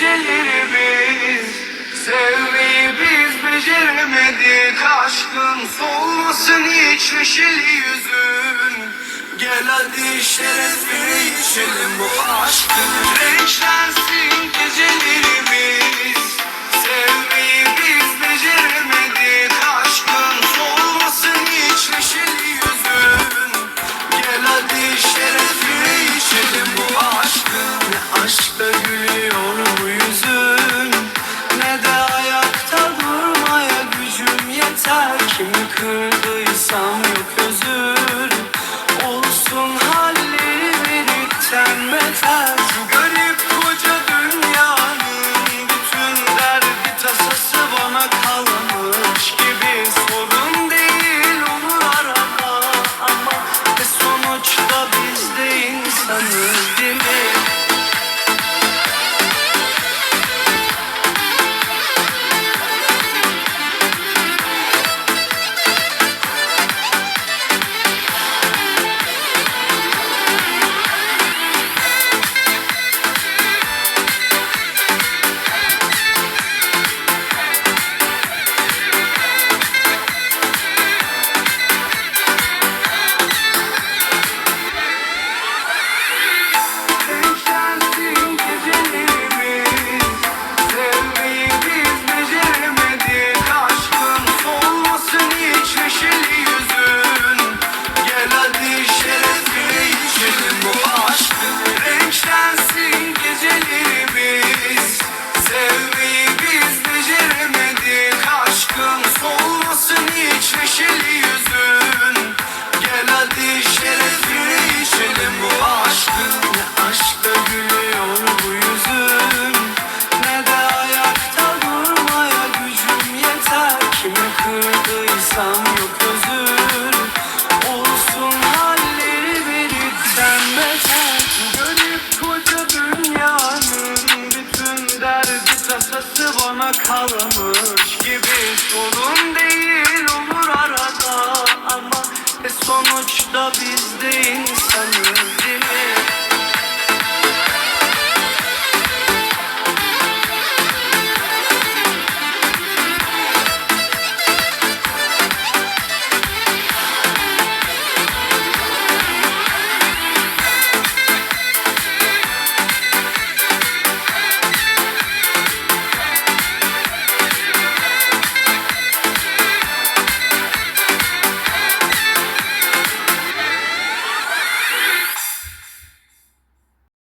becerimiz Sevmeyi biz beceremedik. Aşkın solmasın hiç neşeli yüzün. Gel hadi şerefini içelim bu aşkın. Renklensin geceleri. özür Olsun halleri bir tenmeten bağlamış gibi Sorun değil olur ama e sonuçta biz değil.